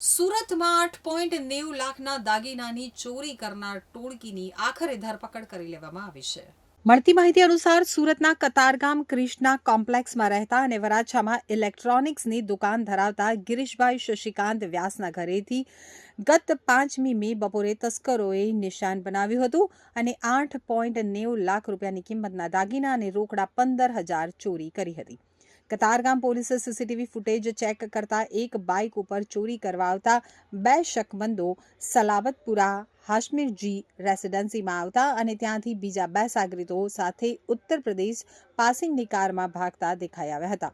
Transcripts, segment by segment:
સુરતમાં આઠ પોઈન્ટ નેવું લાખના દાગીનાની ચોરી કરનાર ટોળકીની આખરે ધરપકડ કરી લેવામાં આવી છે. મળતી માહિતી અનુસાર સુરતના કતારગામ ક્રિષ્ના કોમ્પ્લેક્સમાં રહેતા અને વરાછામાં ઇલેક્ટ્રોનિક્સની દુકાન ધરાવતા ગિરીશભાઈ શશિકાંત વ્યાસના ઘરેથી ગત પાંચમી મે બપોરે તસ્કરોએ નિશાન બનાવ્યું હતું અને આઠ પોઈન્ટ નેવું લાખ રૂપિયાની કિંમતના દાગીના અને રોકડા પંદર હજાર ચોરી કરી હતી. કતારગામ પોલીસે સીસીટીવી ફૂટેજ ચેક કરતા એક બાઇક ઉપર ચોરી કરવા આવતા બે શકમંદો સલાબતપુરા હાશમીરજી રેસિડેન્સીમાં આવતા અને ત્યાંથી બીજા બે સાગરીતો સાથે ઉત્તર પ્રદેશ પાસિંગની કારમાં ભાગતા દેખાઈ આવ્યા હતા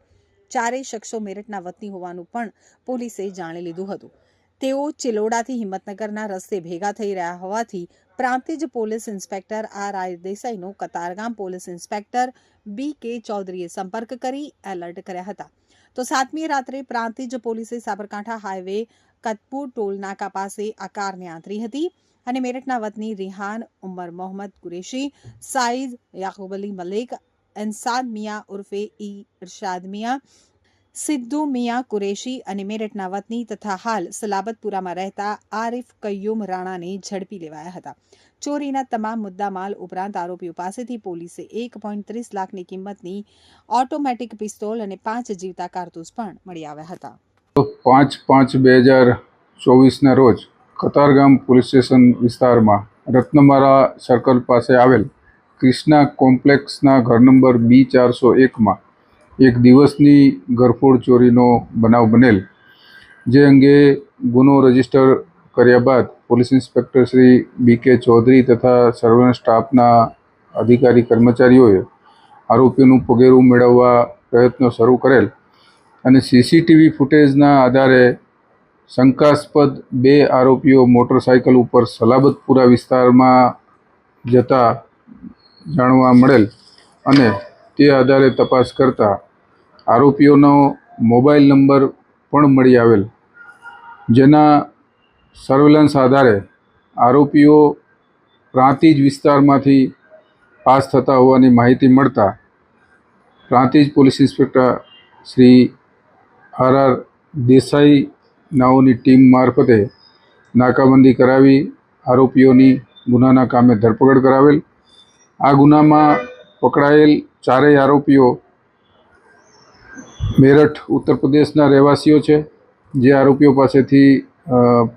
ચારેય શખ્સો મેરઠના વતની હોવાનું પણ પોલીસે જાણી લીધું હતું તેઓ ચિલોડાથી હિંમતનગરના રસ્તે ભેગા થઈ રહ્યા હોવાથી Prantij police inspector R R દેસાઈનો Katargam police inspector B K ચૌધરીએ સંપર્ક કરી એલર્ટ કર્યા હતા. તો સાતમી રાત્રે પ્રાંતિજ પોલીસે સાબરકાંઠા હાઈવે કતપુર ટોલ નાકા પાસે આ કારને આંતરી હતી અને મેરઠના વતની રિહાન ઉમર મોહમ્મદ કુરેશી, સાઈદ યાકુબ અલી મલિક, એન્સાદ મિયા ઉર્ફે ઈ ઇરશાદ મિયા સિદ્ધુ, મિયા, કુરેશી અને મેરઠના વતની તથા હાલ સલાબતપુરામાં રહેતા આરિફ કય્યુમ રાણાને ઝડપી લેવાયા હતા. ચોરીના તમામ મુદ્દામાલ ઉપરાંત આરોપીઓ પાસેથી પોલીસે એક પોઈન્ટ ત્રીસ લાખની કિંમતની ઓટોમેટિક પિસ્તોલ અને પાંચ જીવતા કારતૂસ પણ મળી આવ્યા હતા. પાંચ પાંચ બે હજાર ચોવીસના રોજ કતારગામ પોલીસ સ્ટેશન વિસ્તારમાં રત્નમારા સર્કલ પાસે આવેલ ક્રિષ્ના કોમ્પ્લેક્સના ઘર નંબર બી ચારસો એકમાં એક દિવસની ગરફોડ ચોરીનો બનાવ બનેલ, જે અંગે ગુનો રજિસ્ટર કર્યા બાદ પોલીસ ઇન્સ્પેક્ટર શ્રી બી કે ચૌધરી તથા સર્વેલન્સ સ્ટાફના અધિકારી કર્મચારીઓએ આરોપીનું પગેરું મેળવવા પ્રયત્નો શરૂ કરેલ અને સીસીટીવી ફૂટેજના આધારે શંકાસ્પદ બે આરોપીઓ મોટરસાયકલ ઉપર સલાબતપુરા વિસ્તારમાં જતા જાણવા મળેલ અને તે આધારે તપાસ કરતા આરોપીઓનો મોબાઈલ નંબર પણ મળી આવેલ. જેના સર્વેલન્સ આધારે આરોપીઓ પ્રાંતિજ વિસ્તારમાંથી પાસ થતા હોવાની માહિતી મળતા Prantij police inspector Shri R R Desai નાઓની team મારફતે નાકાબંધી કરાવી આરોપીઓની ગુનાના કામે ધરપકડ કરાવેલ. આ ગુનામાં પકડાયેલ ચારેય આરોપીઓ મેરઠ ઉત્તર પ્રદેશના રહેવાસીઓ છે. જે આરોપીઓ પાસેથી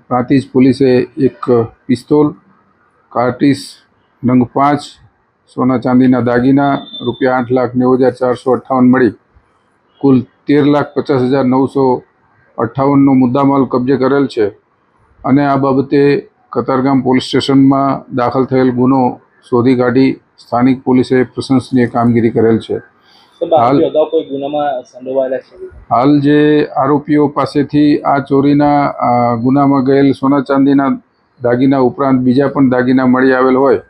પ્રાંતિજ પોલીસે એક પિસ્તોલ, કાર્ટિસ, નંગ પાંચ, સોના ચાંદીના દાગીના, રૂપિયા આઠ લાખ નેવું હજાર ચારસો અઠ્ઠાવન મળી. કુલ તેર લાખ પચાસ હજાર નવસો અઠ્ઠાવનનો મુદ્દામાલ કબજે કરેલ છે અને આ બાબતે કતારગામ પોલીસ સ્ટેશનમાં દાખલ થયેલ ગુનો શોધી કાઢી સ્થાનિક પોલીસે પ્રશંસનીય કામગીરી કરેલ છે. હાલ જે આરોપીઓ પાસેથી આ ચોરીના ગુનામાં ગયેલ સોના ચાંદીના દાગીના ઉપરાંત બીજા પણ દાગીના મળી આવેલ હોય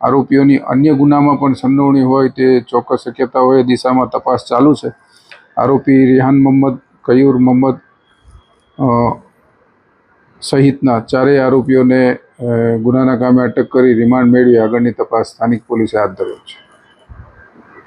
આરોપીઓની અન્ય ગુનામાં પણ સંડોવણી હોય તે ચોક્કસ શક્યતા હોય દિશામાં તપાસ ચાલુ છે. આરોપી રિહાન મોહમ્મદ કયુર મોહમ્મદ સહિતના ચારેય આરોપીઓને ગુનાના કામે અટક કરી રિમાન્ડ મેળવી આગળની તપાસ સ્થાનિક પોલીસે હાથ ધરેલ છે.